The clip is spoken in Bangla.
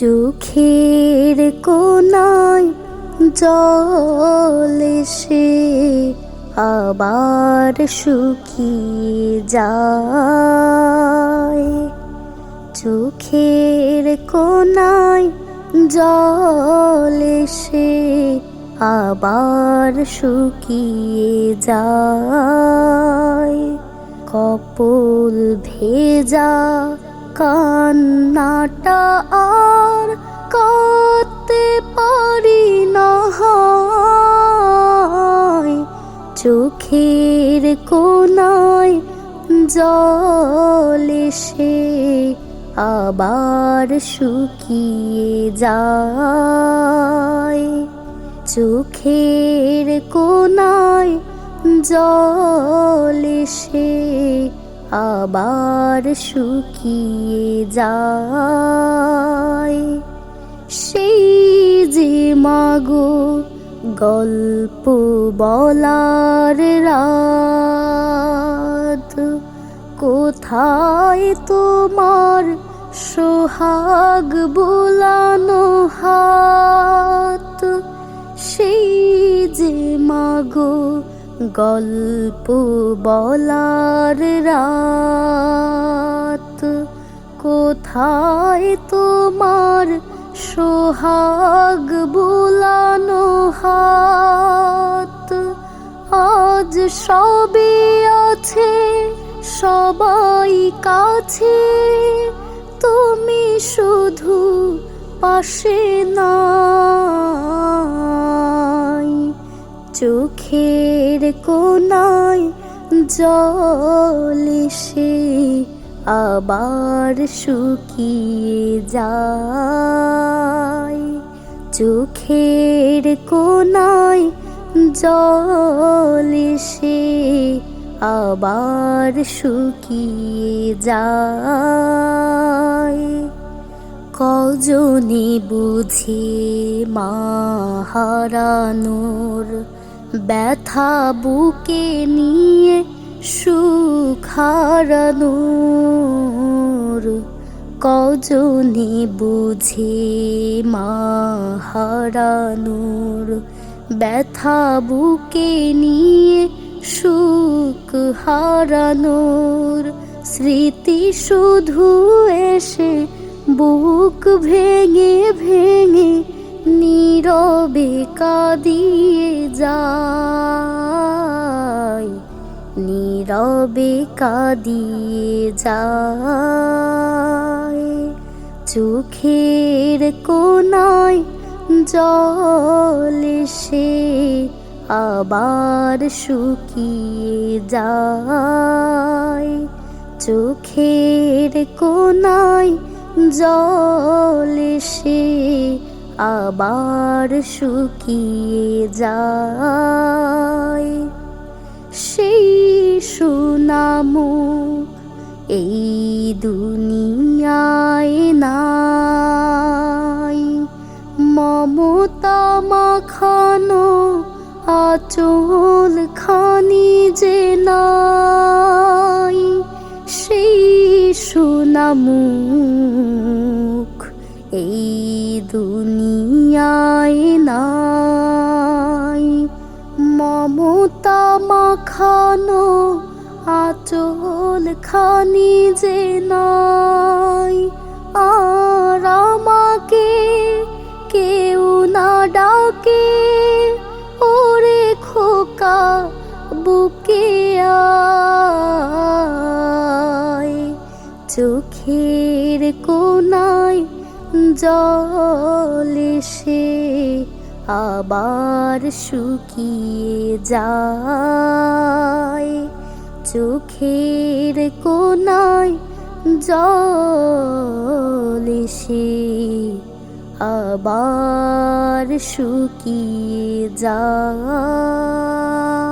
চোখের কোনায় জল এসে আবার শুকিয়ে যায়। চোখের কোনায় জল এসে আবার শুকিয়ে যায়। কপল ভেজা কান্নাটা আর করতে পারি না চোখের কোনায় জল এসে আবার শুকিয়ে যায়। চোখের কোনায় জল এসে আবার শুকিয়ে যায়। সেই যে মাগো গল্প বলার রাত, কোথায় তোমার সোহাগ বোলানো হাত? সেই যে মাগো গল্প বলার রাত। কোথায় তোমার সোহাগ বোলানো হাত? আজ সবে আছে, সবাই কাছে। তুমি শুধু পাশে নাই চোখের কোনায় জল এসে আবার শুকিয়ে যায়। চোখের কোনায় জল এসে আবার শুকিয়ে যায়। কজনে বুঝে মা হারানোর ব্যথা বুকে নিয়ে সুখ হারানোর কজনে বুঝে মা হারানোর ব্যথা বুকে নিয়ে সুখ হারানোর স্মৃতি শুধু এসে বুক ভেঙে ভেঙে নীরবে কাঁদিয়ে যায়, নীরবে কাঁদিয়ে যায়। চোখের কোনায় জল সে আবার শুকিয়ে যায়। চোখের কোনায় জল এসে আবার শুকিয়ে যায়। সেই সুনামু এই দুনিয়ায় নাই। মমতা মাখানো আচল খানি যে নাই। সেই সুনামুখ মাখানো আচল খানি যে নাই। আর আমাকে কেউ না ডাকে, ওরে খোকা বুকে চোখের কোনায় জল এসে আবার শুকিয়ে যায়। চোখের কোনায় জল সে আবার শুকিয়ে যায়।